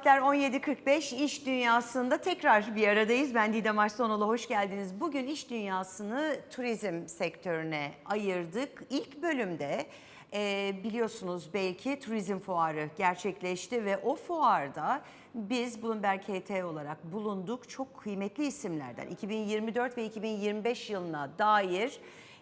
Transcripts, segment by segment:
Saatler 17.45 iş dünyasında tekrar bir aradayız. Ben Didem Arslanoğlu, hoş geldiniz. Bugün iş dünyasını turizm sektörüne ayırdık. İlk bölümde e, biliyorsunuz belki turizm fuarı gerçekleşti ve o fuarda biz Bloomberg KT olarak bulunduk. Çok kıymetli isimlerden 2024 ve 2025 yılına dair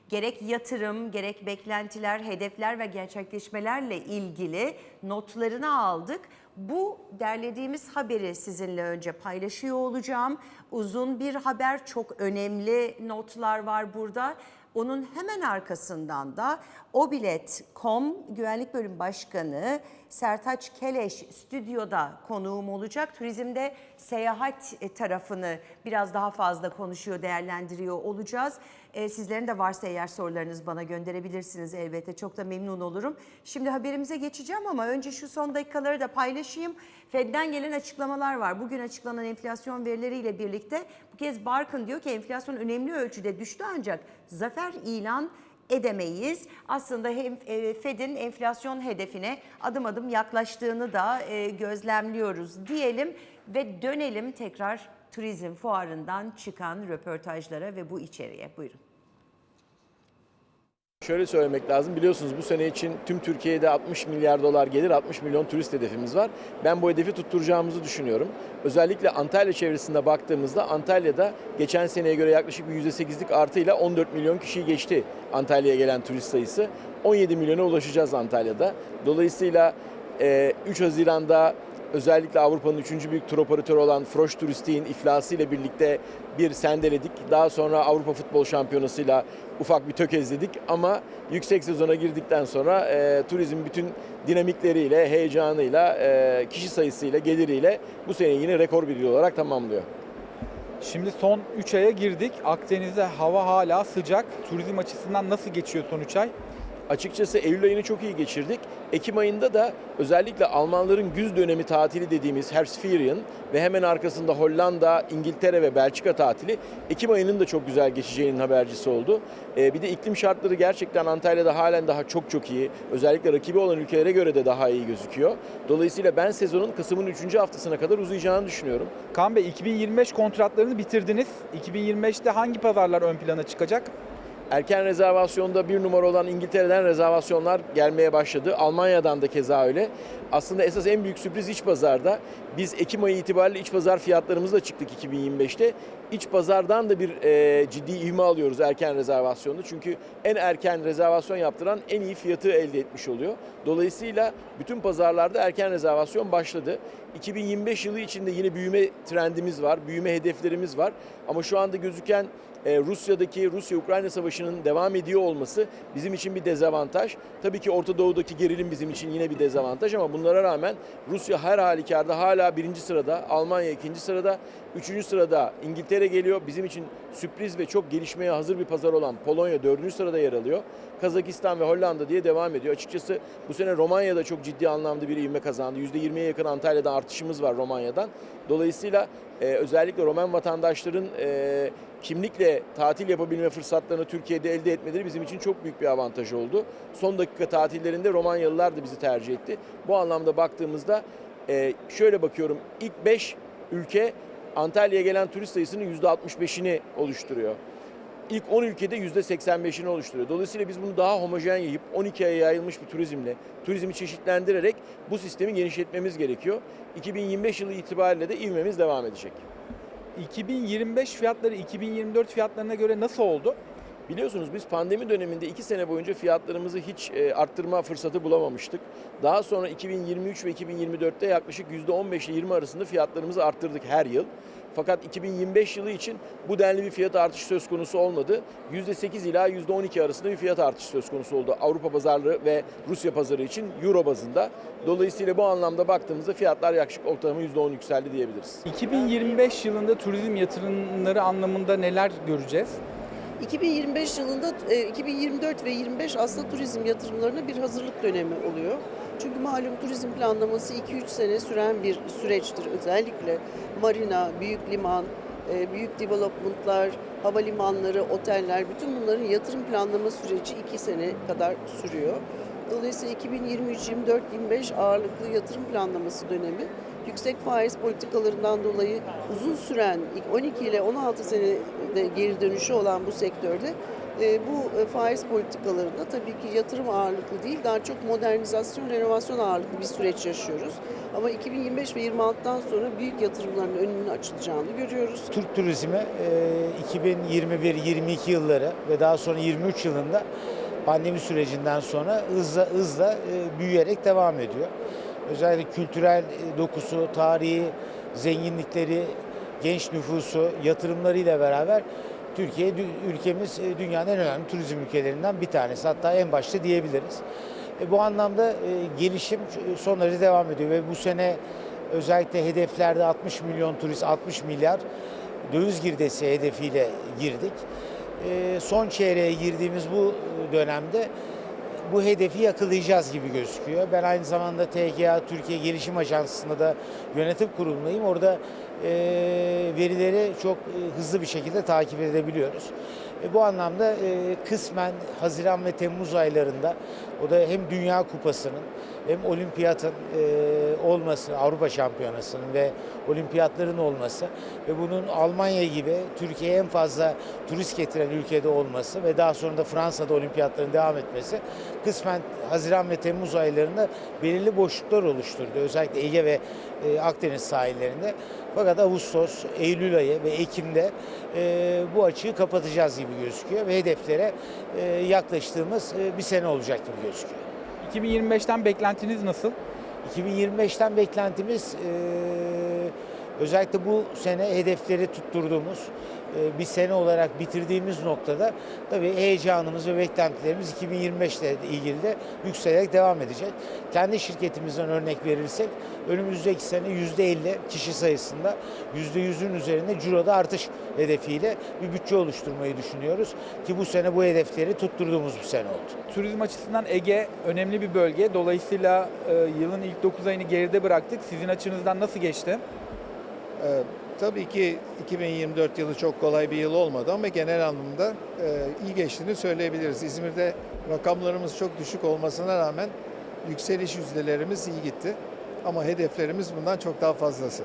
gerek yatırım, gerek beklentiler, hedefler ve gerçekleşmelerle ilgili notlarını aldık. Bu derlediğimiz haberi sizinle önce paylaşıyor olacağım. Uzun bir haber, çok önemli notlar var burada. Onun hemen arkasından da Obilet.com Güvenlik Bölüm Başkanı Sertaç Keleş stüdyoda konuğum olacak. Turizmde seyahat tarafını biraz daha fazla konuşuyor, değerlendiriyor olacağız. E, Sizlerin de varsa eğer sorularınız bana gönderebilirsiniz elbette. Çok da memnun olurum. Şimdi haberimize geçeceğim ama önce şu son dakikaları da paylaşayım. Fed'den gelen açıklamalar var. Bugün açıklanan enflasyon verileriyle birlikte bu kez Barkın diyor ki enflasyon önemli ölçüde düştü ancak zafer ilan edemeyiz. Aslında hem e, Fed'in enflasyon hedefine adım adım yaklaştığını da e, gözlemliyoruz diyelim ve dönelim tekrar turizm fuarından çıkan röportajlara ve bu içeriye. Buyurun. Şöyle söylemek lazım. Biliyorsunuz bu sene için tüm Türkiye'de 60 milyar dolar gelir, 60 milyon turist hedefimiz var. Ben bu hedefi tutturacağımızı düşünüyorum. Özellikle Antalya çevresinde baktığımızda Antalya'da geçen seneye göre yaklaşık bir %8'lik artıyla 14 milyon kişiyi geçti Antalya'ya gelen turist sayısı. 17 milyona ulaşacağız Antalya'da. Dolayısıyla e, 3 Haziran'da özellikle Avrupa'nın üçüncü büyük tur operatörü olan Froş Turistik'in iflası ile birlikte bir sendeledik. Daha sonra Avrupa Futbol Şampiyonası'yla ufak bir tökezledik ama yüksek sezona girdikten sonra e, turizm bütün dinamikleriyle, heyecanıyla, e, kişi sayısıyla, geliriyle bu sene yine rekor bir yıl olarak tamamlıyor. Şimdi son 3 aya girdik. Akdeniz'de hava hala sıcak. Turizm açısından nasıl geçiyor son 3 ay? Açıkçası Eylül ayını çok iyi geçirdik. Ekim ayında da özellikle Almanların güz dönemi tatili dediğimiz Herbstferien ve hemen arkasında Hollanda, İngiltere ve Belçika tatili Ekim ayının da çok güzel geçeceğinin habercisi oldu. Ee, bir de iklim şartları gerçekten Antalya'da halen daha çok çok iyi. Özellikle rakibi olan ülkelere göre de daha iyi gözüküyor. Dolayısıyla ben sezonun Kasım'ın 3. haftasına kadar uzayacağını düşünüyorum. Kaan Bey 2025 kontratlarını bitirdiniz. 2025'te hangi pazarlar ön plana çıkacak? Erken rezervasyonda bir numara olan İngiltere'den rezervasyonlar gelmeye başladı. Almanya'dan da keza öyle. Aslında esas en büyük sürpriz iç pazarda. Biz Ekim ayı itibariyle iç pazar fiyatlarımızla çıktık 2025'te. İç pazardan da bir e, ciddi ivme alıyoruz erken rezervasyonda. Çünkü en erken rezervasyon yaptıran en iyi fiyatı elde etmiş oluyor. Dolayısıyla bütün pazarlarda erken rezervasyon başladı. 2025 yılı içinde yine büyüme trendimiz var, büyüme hedeflerimiz var. Ama şu anda gözüken e, Rusya'daki Rusya-Ukrayna savaşının devam ediyor olması bizim için bir dezavantaj. Tabii ki Orta Doğu'daki gerilim bizim için yine bir dezavantaj ama bunlara rağmen Rusya her halükarda hala birinci sırada, Almanya ikinci sırada, üçüncü sırada İngiltere geliyor. Bizim için sürpriz ve çok gelişmeye hazır bir pazar olan Polonya dördüncü sırada yer alıyor. Kazakistan ve Hollanda diye devam ediyor. Açıkçası bu sene Romanya'da çok ciddi anlamda bir ivme kazandı. %20'ye yakın Antalya'da artışımız var Romanya'dan. Dolayısıyla e, özellikle Roman vatandaşların e, kimlikle tatil yapabilme fırsatlarını Türkiye'de elde etmeleri bizim için çok büyük bir avantaj oldu. Son dakika tatillerinde Romanyalılar da bizi tercih etti. Bu anlamda baktığımızda e, şöyle bakıyorum ilk 5 ülke Antalya'ya gelen turist sayısının %65'ini oluşturuyor. İlk 10 ülkede %85'ini oluşturuyor. Dolayısıyla biz bunu daha homojen yayıp 12 aya yayılmış bir turizmle, turizmi çeşitlendirerek bu sistemi genişletmemiz gerekiyor. 2025 yılı itibariyle de ivmemiz devam edecek. 2025 fiyatları 2024 fiyatlarına göre nasıl oldu? Biliyorsunuz biz pandemi döneminde 2 sene boyunca fiyatlarımızı hiç e, arttırma fırsatı bulamamıştık. Daha sonra 2023 ve 2024'te yaklaşık %15 ile 20 arasında fiyatlarımızı arttırdık her yıl. Fakat 2025 yılı için bu denli bir fiyat artışı söz konusu olmadı. %8 ila %12 arasında bir fiyat artışı söz konusu oldu Avrupa pazarı ve Rusya pazarı için Euro bazında. Dolayısıyla bu anlamda baktığımızda fiyatlar yaklaşık ortalama %10 yükseldi diyebiliriz. 2025 yılında turizm yatırımları anlamında neler göreceğiz? 2025 yılında e, 2024 ve 25 aslında turizm yatırımlarına bir hazırlık dönemi oluyor. Çünkü malum turizm planlaması 2-3 sene süren bir süreçtir. Özellikle marina, büyük liman, e, büyük developmentlar, havalimanları, oteller bütün bunların yatırım planlama süreci 2 sene kadar sürüyor. Dolayısıyla 2023, 24, 25 ağırlıklı yatırım planlaması dönemi yüksek faiz politikalarından dolayı uzun süren 12 ile 16 senede geri dönüşü olan bu sektörde e, bu e, faiz politikalarında tabii ki yatırım ağırlıklı değil, daha çok modernizasyon, renovasyon ağırlıklı bir süreç yaşıyoruz. Ama 2025 ve 26'dan sonra büyük yatırımların önünün açılacağını görüyoruz. Türk turizmi e, 2021-22 yılları ve daha sonra 23 yılında pandemi sürecinden sonra hızla hızla e, büyüyerek devam ediyor. Özellikle kültürel e, dokusu, tarihi, zenginlikleri, genç nüfusu, yatırımlarıyla beraber Türkiye, ülkemiz e, dünyanın en önemli turizm ülkelerinden bir tanesi. Hatta en başta diyebiliriz. E, bu anlamda gelişim son derece devam ediyor ve bu sene özellikle hedeflerde 60 milyon turist, 60 milyar döviz girdisi hedefiyle girdik. Son çeyreğe girdiğimiz bu dönemde bu hedefi yakalayacağız gibi gözüküyor. Ben aynı zamanda TGA Türkiye Gelişim Ajansı'nda da yönetim kurulundayım. Orada e, verileri çok e, hızlı bir şekilde takip edebiliyoruz. E, bu anlamda e, kısmen Haziran ve Temmuz aylarında o da hem Dünya Kupası'nın hem olimpiyatın e, olması, Avrupa Şampiyonası'nın ve olimpiyatların olması ve bunun Almanya gibi Türkiye'ye en fazla turist getiren ülkede olması ve daha sonra da Fransa'da olimpiyatların devam etmesi kısmen Haziran ve Temmuz aylarında belirli boşluklar oluşturdu. Özellikle Ege ve e, Akdeniz sahillerinde. Fakat Ağustos, Eylül ayı ve Ekim'de e, bu açığı kapatacağız gibi gözüküyor ve hedeflere e, yaklaştığımız e, bir sene olacak gibi gözüküyor. 2025'ten beklentiniz nasıl? 2025'ten beklentimiz e, özellikle bu sene hedefleri tutturduğumuz bir sene olarak bitirdiğimiz noktada tabii heyecanımız ve beklentilerimiz 2025 ile ilgili de yükselerek devam edecek. Kendi şirketimizden örnek verirsek önümüzdeki sene %50 kişi sayısında %100'ün üzerinde ciroda artış hedefiyle bir bütçe oluşturmayı düşünüyoruz ki bu sene bu hedefleri tutturduğumuz bir sene oldu. Turizm açısından Ege önemli bir bölge. Dolayısıyla e, yılın ilk 9 ayını geride bıraktık. Sizin açınızdan nasıl geçti? Ee, tabii ki 2024 yılı çok kolay bir yıl olmadı ama genel anlamda e, iyi geçtiğini söyleyebiliriz. İzmir'de rakamlarımız çok düşük olmasına rağmen yükseliş yüzdelerimiz iyi gitti. Ama hedeflerimiz bundan çok daha fazlası.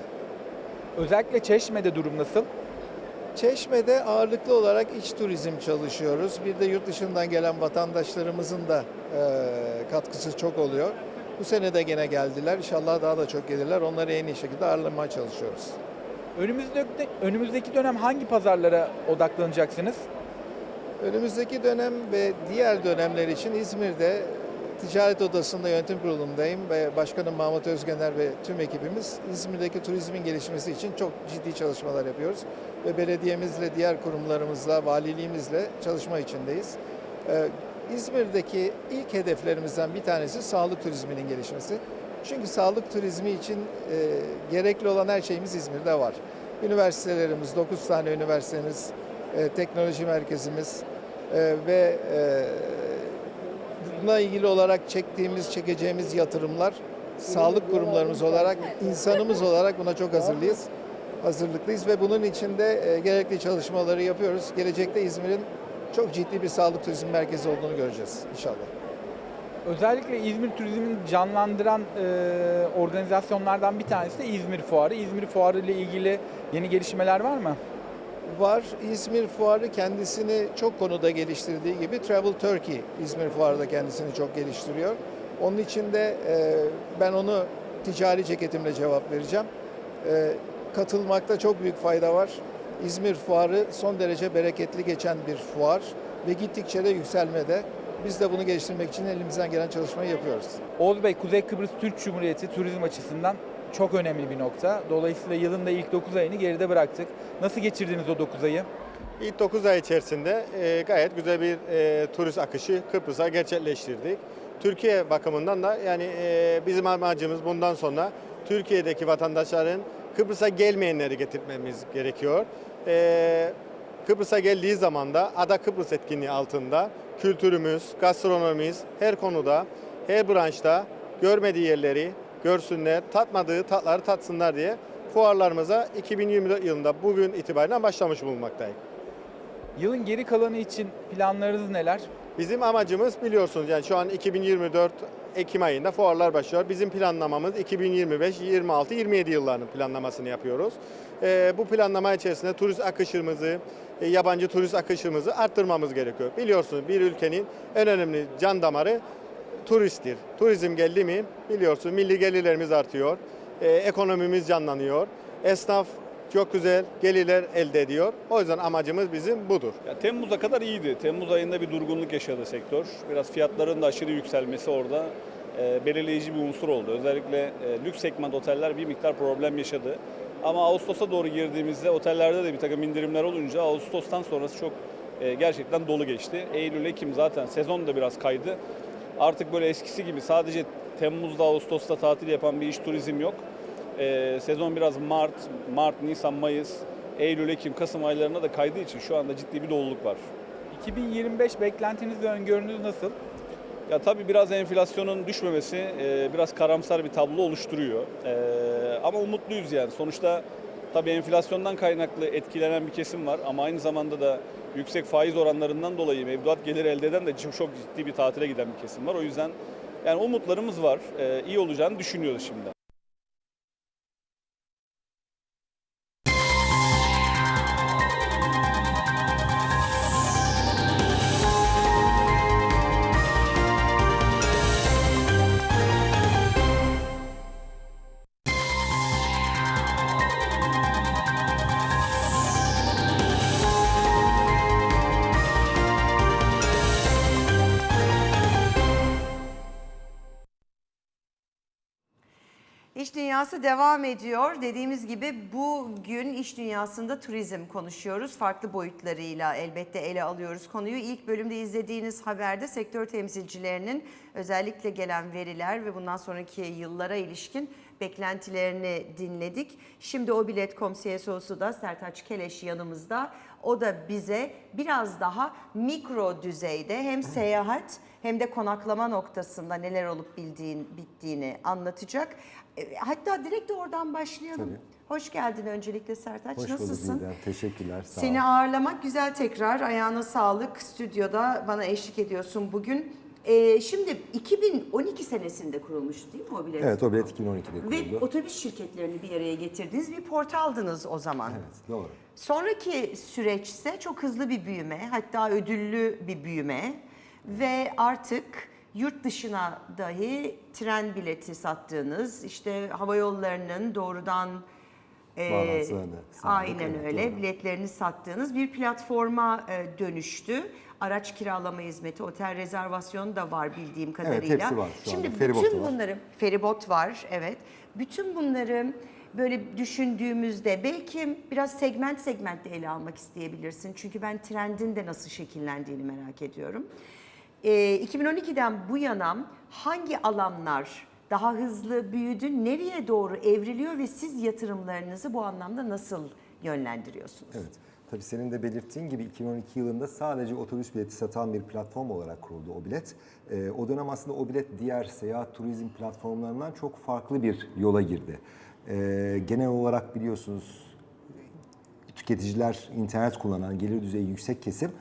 Özellikle Çeşme'de durum nasıl? Çeşme'de ağırlıklı olarak iç turizm çalışıyoruz. Bir de yurt dışından gelen vatandaşlarımızın da e, katkısı çok oluyor. Bu sene de gene geldiler. İnşallah daha da çok gelirler. Onları en iyi şekilde ağırlamaya çalışıyoruz. Önümüzdeki, önümüzdeki dönem hangi pazarlara odaklanacaksınız? Önümüzdeki dönem ve diğer dönemler için İzmir'de Ticaret Odası'nda yönetim kurulundayım ve Başkanım Mahmut Özgener ve tüm ekibimiz İzmir'deki turizmin gelişmesi için çok ciddi çalışmalar yapıyoruz. Ve belediyemizle, diğer kurumlarımızla, valiliğimizle çalışma içindeyiz. Ee, İzmir'deki ilk hedeflerimizden bir tanesi sağlık turizminin gelişmesi. Çünkü sağlık turizmi için e, gerekli olan her şeyimiz İzmir'de var. Üniversitelerimiz, 9 tane üniversitemiz, e, teknoloji merkezimiz e, ve e, bununla ilgili olarak çektiğimiz, çekeceğimiz yatırımlar sağlık kurumlarımız olarak, insanımız olarak buna çok hazırlıyız. Hazırlıklıyız ve bunun için de e, gerekli çalışmaları yapıyoruz. Gelecekte İzmir'in çok ciddi bir sağlık turizm merkezi olduğunu göreceğiz inşallah. Özellikle İzmir turizmini canlandıran e, organizasyonlardan bir tanesi de İzmir Fuarı. İzmir Fuarı ile ilgili yeni gelişmeler var mı? var. İzmir Fuarı kendisini çok konuda geliştirdiği gibi Travel Turkey İzmir Fuarı da kendisini çok geliştiriyor. Onun için de e, ben onu ticari ceketimle cevap vereceğim. E, katılmakta çok büyük fayda var. İzmir Fuarı son derece bereketli geçen bir fuar ve gittikçe de yükselmede. Biz de bunu geliştirmek için elimizden gelen çalışmayı yapıyoruz. Oğuz Bey, Kuzey Kıbrıs Türk Cumhuriyeti turizm açısından çok önemli bir nokta. Dolayısıyla yılın da ilk 9 ayını geride bıraktık. Nasıl geçirdiniz o 9 ayı? İlk 9 ay içerisinde e, gayet güzel bir e, turist akışı Kıbrıs'a gerçekleştirdik. Türkiye bakımından da yani e, bizim amacımız bundan sonra Türkiye'deki vatandaşların Kıbrıs'a gelmeyenleri getirmemiz gerekiyor. E, Kıbrıs'a geldiği zaman da Ada Kıbrıs etkinliği altında kültürümüz, gastronomimiz her konuda, her branşta görmediği yerleri görsünler, tatmadığı tatları tatsınlar diye fuarlarımıza 2024 yılında bugün itibariyle başlamış bulunmaktayız. Yılın geri kalanı için planlarınız neler? Bizim amacımız biliyorsunuz yani şu an 2024 Ekim ayında fuarlar başlıyor. Bizim planlamamız 2025, 26, 27 yıllarının planlamasını yapıyoruz. Ee, bu planlama içerisinde turist akışımızı, yabancı turist akışımızı arttırmamız gerekiyor. Biliyorsunuz bir ülkenin en önemli can damarı turisttir. Turizm geldi mi biliyorsun milli gelirlerimiz artıyor, e, ekonomimiz canlanıyor, esnaf çok güzel gelirler elde ediyor. O yüzden amacımız bizim budur. Ya Temmuz'a kadar iyiydi. Temmuz ayında bir durgunluk yaşadı sektör. Biraz fiyatların da aşırı yükselmesi orada e, belirleyici bir unsur oldu. Özellikle e, lüks segment oteller bir miktar problem yaşadı. Ama Ağustos'a doğru girdiğimizde otellerde de bir takım indirimler olunca Ağustos'tan sonrası çok e, gerçekten dolu geçti. Eylül, Ekim zaten sezon da biraz kaydı. Artık böyle eskisi gibi sadece Temmuz'da, Ağustos'ta tatil yapan bir iş turizm yok. E, sezon biraz Mart, Mart, Nisan, Mayıs, Eylül, Ekim, Kasım aylarına da kaydığı için şu anda ciddi bir doluluk var. 2025 beklentiniz ve öngörünüz nasıl? Ya tabii biraz enflasyonun düşmemesi e, biraz karamsar bir tablo oluşturuyor. E, ama umutluyuz yani. Sonuçta tabii enflasyondan kaynaklı etkilenen bir kesim var ama aynı zamanda da yüksek faiz oranlarından dolayı mevduat gelir elde eden de çok, ciddi bir tatile giden bir kesim var. O yüzden yani umutlarımız var. E, iyi olacağını düşünüyoruz şimdi. Dünyası devam ediyor. Dediğimiz gibi bugün iş dünyasında turizm konuşuyoruz. Farklı boyutlarıyla elbette ele alıyoruz konuyu. İlk bölümde izlediğiniz haberde sektör temsilcilerinin özellikle gelen veriler ve bundan sonraki yıllara ilişkin beklentilerini dinledik. Şimdi o bilet.com CSO'su da Sertaç Keleş yanımızda. O da bize biraz daha mikro düzeyde hem seyahat hem de konaklama noktasında neler olup bildiğin, bittiğini anlatacak. E, Hatta direkt oradan başlayalım. Tabii. Hoş geldin öncelikle Sertaç. Hoş bulduk Nasılsın? Didem. Teşekkürler. Sağ Seni ağırlamak güzel tekrar. Ayağına sağlık. Stüdyoda bana eşlik ediyorsun bugün. Ee, şimdi 2012 senesinde kurulmuştu değil mi o bilet? Evet o bilet 2012'de Ve kuruldu. otobüs şirketlerini bir araya getirdiniz. Bir portaldınız o zaman. Evet doğru. Sonraki süreçse çok hızlı bir büyüme, hatta ödüllü bir büyüme ve artık yurt dışına dahi tren bileti sattığınız, işte hava yollarının doğrudan e, sağladık, aynen evet, öyle doğru. biletlerini sattığınız bir platforma e, dönüştü. Araç kiralama hizmeti, otel rezervasyonu da var bildiğim kadarıyla. hepsi var şu Şimdi anda. Feribot bütün var. bunları, feribot var evet. Bütün bunları böyle düşündüğümüzde belki biraz segment segment de ele almak isteyebilirsin. Çünkü ben trendin de nasıl şekillendiğini merak ediyorum. Ee, 2012'den bu yana hangi alanlar daha hızlı büyüdü, nereye doğru evriliyor ve siz yatırımlarınızı bu anlamda nasıl yönlendiriyorsunuz? Evet. Tabii senin de belirttiğin gibi 2012 yılında sadece otobüs bileti satan bir platform olarak kuruldu o bilet. Ee, o dönem aslında o bilet diğer seyahat turizm platformlarından çok farklı bir yola girdi. Ee, genel olarak biliyorsunuz tüketiciler internet kullanan gelir düzeyi yüksek kesim e,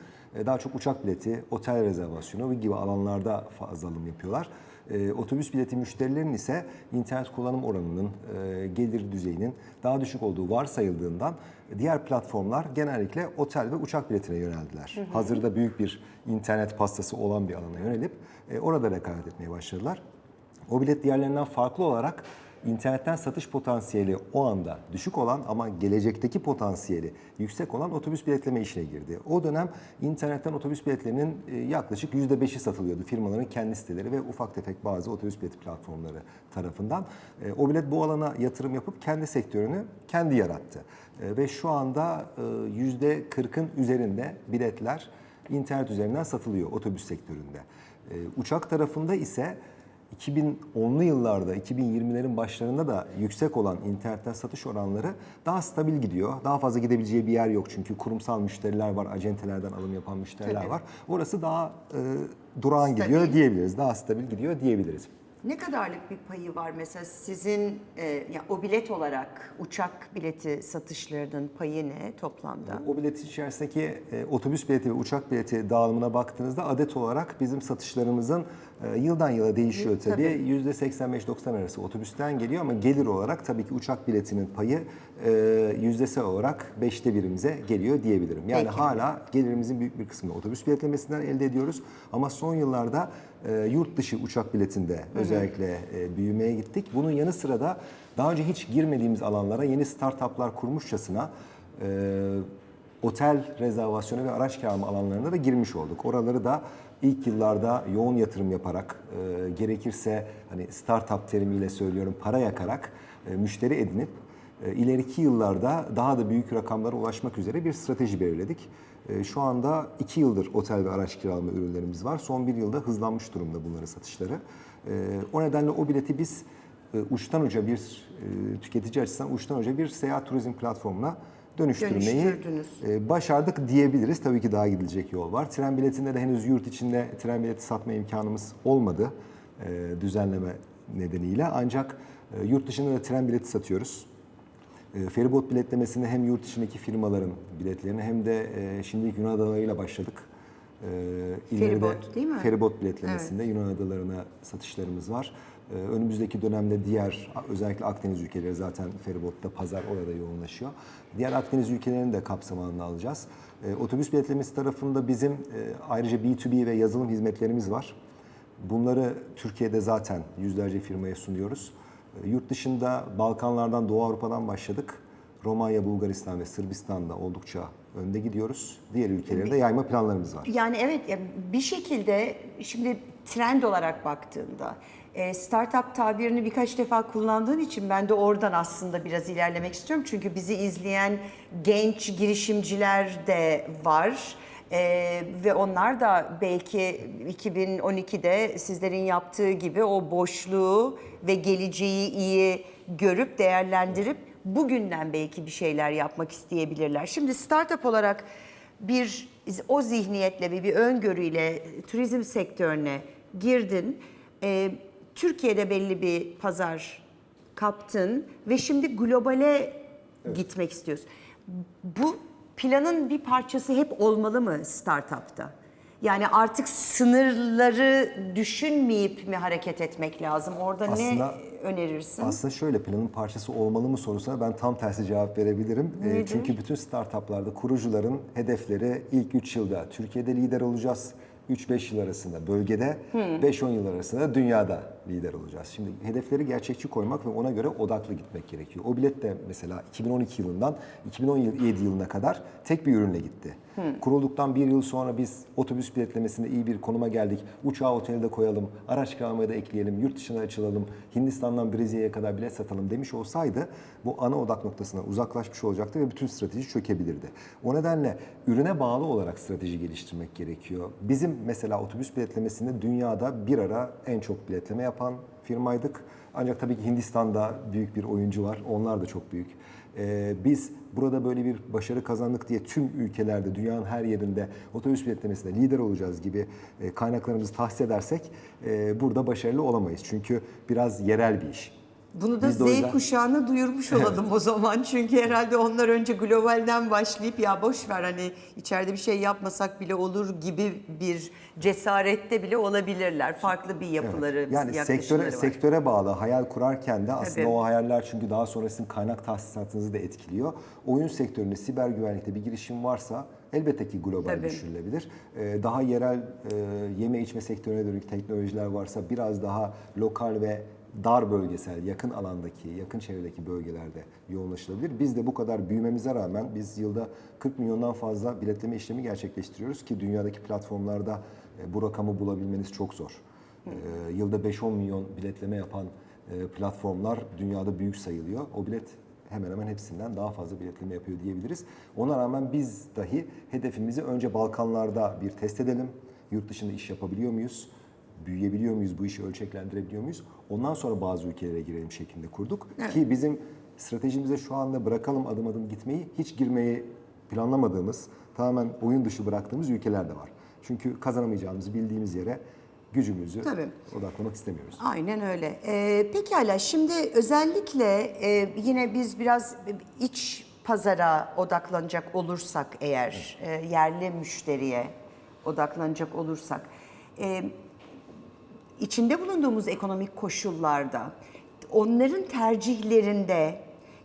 daha çok uçak bileti, otel rezervasyonu gibi alanlarda fazla alım yapıyorlar. E, otobüs bileti müşterilerin ise internet kullanım oranının, e, gelir düzeyinin daha düşük olduğu varsayıldığından diğer platformlar genellikle otel ve uçak biletine yöneldiler. Hazırda büyük bir internet pastası olan bir alana yönelip e, orada rekabet etmeye başladılar. O bilet diğerlerinden farklı olarak internetten satış potansiyeli o anda düşük olan ama gelecekteki potansiyeli yüksek olan otobüs biletleme işine girdi. O dönem internetten otobüs biletlerinin e, yaklaşık %5'i satılıyordu firmaların kendi siteleri ve ufak tefek bazı otobüs bileti platformları tarafından. E, O bilet bu alana yatırım yapıp kendi sektörünü kendi yarattı. E, Ve şu anda e, %40'ın üzerinde biletler internet üzerinden satılıyor otobüs sektöründe. Uçak tarafında ise 2010'lu yıllarda, 2020'lerin başlarında da yüksek olan internetten satış oranları daha stabil gidiyor. Daha fazla gidebileceği bir yer yok çünkü kurumsal müşteriler var, acentelerden alım yapan müşteriler Tabii. var. Orası daha e, durağan Stabil. gidiyor diyebiliriz. Daha stabil gidiyor diyebiliriz. Ne kadarlık bir payı var mesela sizin e, ya o bilet olarak uçak bileti satışlarının payı ne toplamda? O biletin içerisindeki e, otobüs bileti ve uçak bileti dağılımına baktığınızda adet olarak bizim satışlarımızın E, Yıldan yıla değişiyor tabii. Tabii. %85-90 arası otobüsten geliyor ama gelir olarak tabii ki uçak biletinin payı e, yüzdesel olarak beşte birimize geliyor diyebilirim. Yani Peki. hala gelirimizin büyük bir kısmını otobüs biletlemesinden elde ediyoruz. Ama son yıllarda e, yurt dışı uçak biletinde özellikle e, büyümeye gittik. Bunun yanı sıra da daha önce hiç girmediğimiz alanlara yeni startuplar kurmuşçasına e, otel rezervasyonu ve araç kiralama alanlarına da girmiş olduk. Oraları da ilk yıllarda yoğun yatırım yaparak, e, gerekirse hani startup terimiyle söylüyorum para yakarak e, müşteri edinip e, ileriki yıllarda daha da büyük rakamlara ulaşmak üzere bir strateji belirledik. E, Şu anda iki yıldır otel ve araç kiralama ürünlerimiz var. Son bir yılda hızlanmış durumda bunların satışları. E, O nedenle o bileti biz e, uçtan uca bir e, tüketici açısından uçtan uca bir seyahat turizm platformuna dönüştürmeyi e, başardık diyebiliriz. Tabii ki daha gidilecek yol var. Tren biletinde de henüz yurt içinde tren bileti satma imkanımız olmadı düzenleme nedeniyle. Ancak yurt dışında da tren bileti satıyoruz. E, Feribot biletlemesinde hem yurt içindeki firmaların biletlerini hem de e, şimdi Yunan adalarıyla başladık. E, Feribot değil mi? Feribot biletlemesinde Yunan adalarına satışlarımız var. E, önümüzdeki dönemde diğer özellikle Akdeniz ülkeleri zaten feribotta pazar orada yoğunlaşıyor. Diğer Akdeniz ülkelerini de kapsam alanına alacağız. E, otobüs biletlemesi tarafında bizim e, ayrıca B2B ve yazılım hizmetlerimiz var. Bunları Türkiye'de zaten yüzlerce firmaya sunuyoruz. E, Yurt dışında Balkanlardan, Doğu Avrupa'dan başladık. Romanya, Bulgaristan ve Sırbistan'da oldukça önde gidiyoruz. Diğer ülkelere de yayma planlarımız var. Yani evet bir şekilde şimdi trend olarak baktığında e, startup tabirini birkaç defa kullandığın için ben de oradan aslında biraz ilerlemek istiyorum. Çünkü bizi izleyen genç girişimciler de var. Ee, ve onlar da belki 2012'de sizlerin yaptığı gibi o boşluğu ve geleceği iyi görüp değerlendirip bugünden belki bir şeyler yapmak isteyebilirler. Şimdi startup olarak bir o zihniyetle ve bir öngörüyle turizm sektörüne girdin. Ee, Türkiye'de belli bir pazar kaptın ve şimdi globale gitmek istiyorsun. Bu planın bir parçası hep olmalı mı startupta? Yani artık sınırları düşünmeyip mi hareket etmek lazım? Orada Aslında- ne önerirsin? Aslında şöyle planın parçası olmalı mı sorusuna ben tam tersi cevap verebilirim. E, Nedir? çünkü bütün startuplarda kurucuların hedefleri ilk 3 yılda Türkiye'de lider olacağız. 3-5 yıl arasında bölgede, 5-10 yıl arasında dünyada lider olacağız. Şimdi hedefleri gerçekçi koymak ve ona göre odaklı gitmek gerekiyor. O bilet de mesela 2012 yılından 2017 yılına kadar tek bir ürünle gitti. Kurulduktan bir yıl sonra biz otobüs biletlemesinde iyi bir konuma geldik. Uçağı otelde koyalım, araç kiralamaya da ekleyelim, yurt dışına açılalım, Hindistan'dan Brezilya'ya kadar bilet satalım demiş olsaydı bu ana odak noktasına uzaklaşmış olacaktı ve bütün strateji çökebilirdi. O nedenle ürüne bağlı olarak strateji geliştirmek gerekiyor. Bizim mesela otobüs biletlemesinde dünyada bir ara en çok biletleme yapan firmaydık. Ancak tabii ki Hindistan'da büyük bir oyuncu var. Onlar da çok büyük. Ee, biz burada böyle bir başarı kazandık diye tüm ülkelerde, dünyanın her yerinde otobüs biletlemesinde lider olacağız gibi e, kaynaklarımızı tahsis edersek e, burada başarılı olamayız. Çünkü biraz yerel bir iş. Bunu da Biz Z yüzden- kuşağına duyurmuş olalım o zaman. Çünkü herhalde onlar önce globalden başlayıp ya boş ver hani içeride bir şey yapmasak bile olur gibi bir cesarette bile olabilirler. Farklı bir yapıları, Yani yaklaşımları sektöre var. sektöre bağlı hayal kurarken de aslında Tabii. o hayaller çünkü daha sonra sizin kaynak tahsisatınızı da etkiliyor. Oyun sektöründe siber güvenlikte bir girişim varsa elbette ki global Tabii. düşünülebilir. Ee, daha yerel e, yeme içme sektörüne dönük teknolojiler varsa biraz daha lokal ve dar bölgesel, yakın alandaki, yakın çevredeki bölgelerde yoğunlaşılabilir. Biz de bu kadar büyümemize rağmen biz yılda 40 milyondan fazla biletleme işlemi gerçekleştiriyoruz ki dünyadaki platformlarda e, bu rakamı bulabilmeniz çok zor. Ee, yılda 5-10 milyon biletleme yapan e, platformlar dünyada büyük sayılıyor. O bilet hemen hemen hepsinden daha fazla biletleme yapıyor diyebiliriz. Ona rağmen biz dahi hedefimizi önce Balkanlarda bir test edelim. Yurt dışında iş yapabiliyor muyuz? Büyüyebiliyor muyuz? Bu işi ölçeklendirebiliyor muyuz? Ondan sonra bazı ülkelere girelim şeklinde kurduk. Ki bizim stratejimize şu anda bırakalım adım adım gitmeyi, hiç girmeyi planlamadığımız, tamamen oyun dışı bıraktığımız ülkeler de var. Çünkü kazanamayacağımızı bildiğimiz yere gücümüzü Tabii. odaklamak istemiyoruz. Aynen öyle. Ee, pekala şimdi özellikle e, yine biz biraz iç pazara odaklanacak olursak eğer e, yerli müşteriye odaklanacak olursak e, içinde bulunduğumuz ekonomik koşullarda onların tercihlerinde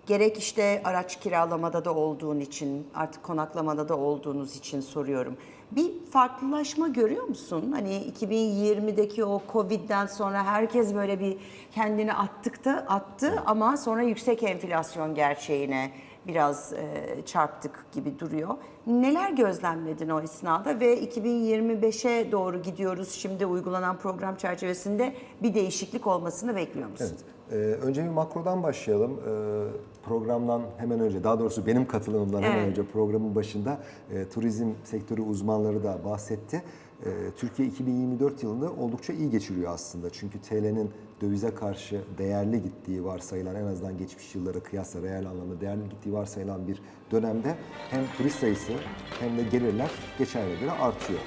gerek işte araç kiralamada da olduğun için artık konaklamada da olduğunuz için soruyorum. Bir farklılaşma görüyor musun? Hani 2020'deki o Covid'den sonra herkes böyle bir kendini attıkta attı ama sonra yüksek enflasyon gerçeğine biraz e, çarptık gibi duruyor. Neler gözlemledin o esnada ve 2025'e doğru gidiyoruz. Şimdi uygulanan program çerçevesinde bir değişiklik olmasını bekliyor musun? Evet. Ee, önce bir makrodan başlayalım. Ee, programdan hemen önce, daha doğrusu benim katılımımdan hemen Evet. önce programın başında e, turizm sektörü uzmanları da bahsetti. E, Türkiye 2024 yılında oldukça iyi geçiriyor aslında. Çünkü TL'nin dövize karşı değerli gittiği varsayılan, en azından geçmiş yıllara kıyasla reel anlamda değerli gittiği varsayılan bir dönemde hem turist sayısı hem de gelirler geçen yıla göre artıyor.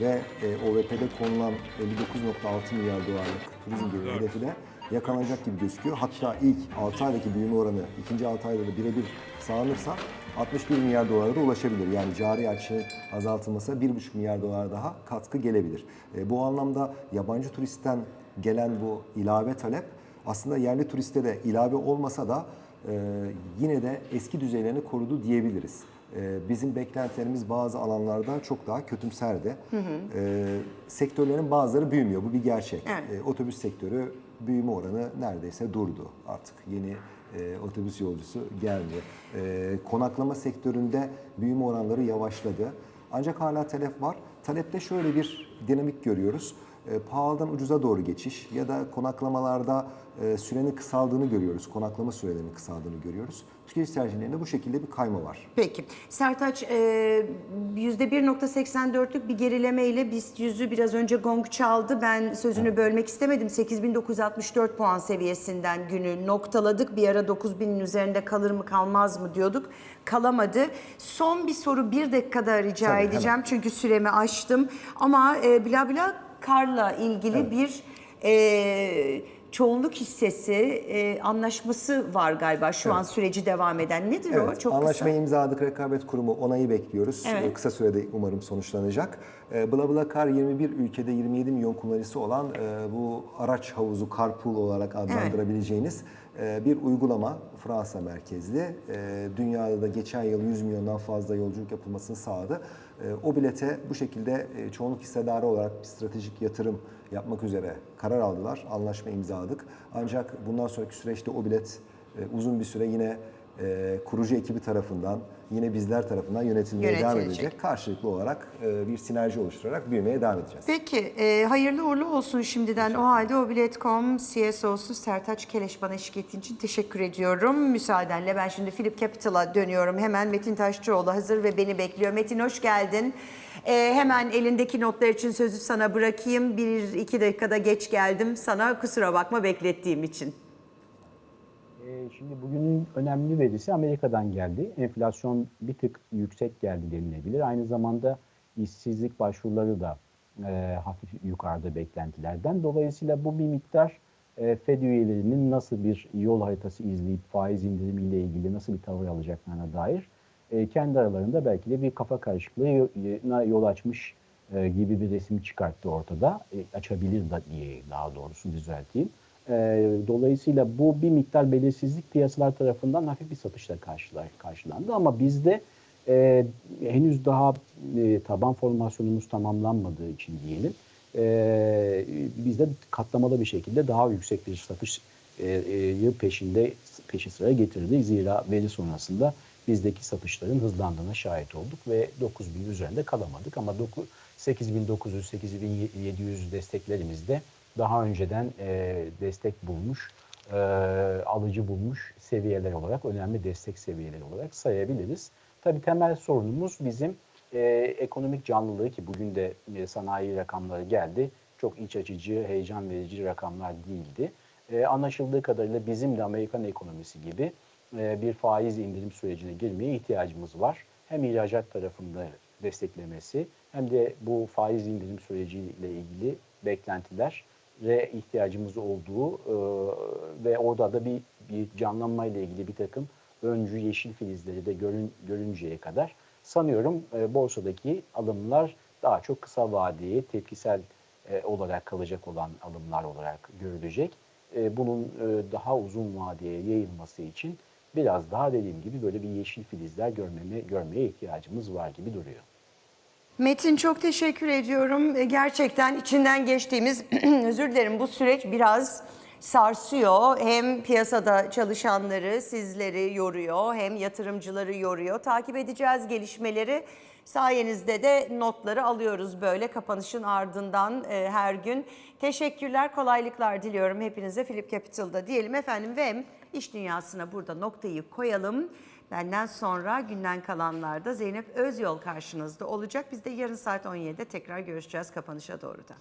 Ve e, OVP'de konulan 59.6 milyar dolarlık turizm geliri hedefi de yakalanacak gibi gözüküyor. Hatta ilk 6 aydaki büyüme oranı ikinci 6 ayda da birebir sağlanırsa 61 milyar dolara da ulaşabilir. Yani cari açığın azaltılması 1,5 milyar dolar daha katkı gelebilir. E, bu anlamda yabancı turistten gelen bu ilave talep aslında yerli turiste de ilave olmasa da e, yine de eski düzeylerini korudu diyebiliriz. E, bizim beklentilerimiz bazı alanlarda çok daha kötümserdi. E, sektörlerin bazıları büyümüyor. Bu bir gerçek. Evet. E, otobüs sektörü büyüme oranı neredeyse durdu. Artık yeni e, otobüs yolcusu gelmiyor. E, konaklama sektöründe büyüme oranları yavaşladı. Ancak hala talep var. Talepte şöyle bir dinamik görüyoruz. E, pahalıdan ucuza doğru geçiş ya da konaklamalarda e, sürenin kısaldığını görüyoruz. Konaklama sürelerinin kısaldığını görüyoruz. Tüketici tercihlerinde bu şekilde bir kayma var. Peki. Sertaç e, %1.84'lük bir gerileme ile BIST yüzü biraz önce gong çaldı. Ben sözünü bölmek istemedim. 8964 puan seviyesinden günü noktaladık. Bir ara 9000'in üzerinde kalır mı kalmaz mı diyorduk. Kalamadı. Son bir soru bir dakikada rica Tabii, edeceğim. Çünkü süremi aştım. Ama e, Bla Bla Kar'la ilgili bir e, çoğunluk hissesi e, anlaşması var galiba şu an süreci devam eden. Nedir o? Evet, Çok anlaşmayı kısa. imzaladık. Rekabet Kurumu onayı bekliyoruz. Evet. Ee, Kısa sürede umarım sonuçlanacak. Ee, BlaBlaCar 21 ülkede 27 milyon kullanıcısı olan e, bu araç havuzu carpool olarak adlandırabileceğiniz e, bir uygulama. Fransa merkezli. E, Dünyada da geçen yıl 100 milyondan fazla yolculuk yapılmasını sağladı. E, O bilete bu şekilde e, çoğunluk hissedarı olarak bir stratejik yatırım yapmak üzere karar aldılar. Anlaşma imzaladık. Ancak bundan sonraki süreçte o bilet e, uzun bir süre yine kurucu ekibi tarafından, yine bizler tarafından yönetilmeye devam edecek. Karşılıklı olarak e, bir sinerji oluşturarak büyümeye devam edeceğiz. Peki, e, hayırlı uğurlu olsun şimdiden. O halde o bilet.com CSO'su Sertaç Keleş bana eşlik ettiğin için teşekkür ediyorum. Müsaadenle ben şimdi Philip Capital'a dönüyorum. Hemen Metin Taşçıoğlu hazır ve beni bekliyor. Metin hoş geldin. E, hemen elindeki notlar için sözü sana bırakayım. Bir iki dakikada geç geldim. Sana kusura bakma beklettiğim için. Ee, Şimdi bugünün önemli verisi Amerika'dan geldi. Enflasyon bir tık yüksek geldi denilebilir. Aynı zamanda işsizlik başvuruları da e, hafif yukarıda beklentilerden. Dolayısıyla bu bir miktar e, Fed üyelerinin nasıl bir yol haritası izleyip faiz indirimiyle ilgili nasıl bir tavır alacaklarına dair e, kendi aralarında belki de bir kafa karışıklığına yol açmış e, gibi bir resim çıkarttı ortada. E, açabilir da diye daha doğrusu düzelteyim. E, dolayısıyla bu bir miktar belirsizlik piyasalar tarafından hafif bir satışla karşılar, karşılandı. Ama bizde e, henüz daha e, taban formasyonumuz tamamlanmadığı için diyelim. E, bizde katlamalı bir şekilde daha yüksek bir satış e, e, peşinde peşi sıra getirdi. Zira veri sonrasında bizdeki satışların hızlandığına şahit olduk ve 9000 üzerinde kalamadık. Ama 8900-8700 desteklerimizde daha önceden e, destek bulmuş, e, alıcı bulmuş seviyeler olarak, önemli destek seviyeleri olarak sayabiliriz. Tabii temel sorunumuz bizim e, ekonomik canlılığı ki bugün de e, sanayi rakamları geldi. Çok iç açıcı, heyecan verici rakamlar değildi. E, anlaşıldığı kadarıyla bizim de Amerikan ekonomisi gibi e, bir faiz indirim sürecine girmeye ihtiyacımız var. Hem ihracat tarafında desteklemesi hem de bu faiz indirim süreciyle ilgili beklentiler ve ihtiyacımız olduğu e, ve orada da bir, bir canlanma ile ilgili bir takım öncü yeşil filizleri de görün, görünceye kadar sanıyorum e, borsadaki alımlar daha çok kısa vadeli tepkisel e, olarak kalacak olan alımlar olarak görülecek. Bunun daha uzun vadeye yayılması için biraz daha dediğim gibi böyle bir yeşil filizler görmeme, görmeye ihtiyacımız var gibi duruyor. Metin çok teşekkür ediyorum. E, Gerçekten içinden geçtiğimiz, özür dilerim bu süreç biraz sarsıyor. Hem piyasada çalışanları, sizleri yoruyor, hem yatırımcıları yoruyor. Takip edeceğiz gelişmeleri. Sayenizde de notları alıyoruz böyle kapanışın ardından e, her gün. Teşekkürler, kolaylıklar diliyorum hepinize Philip Capital'da diyelim efendim ve iş dünyasına burada noktayı koyalım. Benden sonra günden kalanlarda Zeynep Özyol karşınızda olacak. Biz de yarın saat 17'de tekrar görüşeceğiz kapanışa doğru da.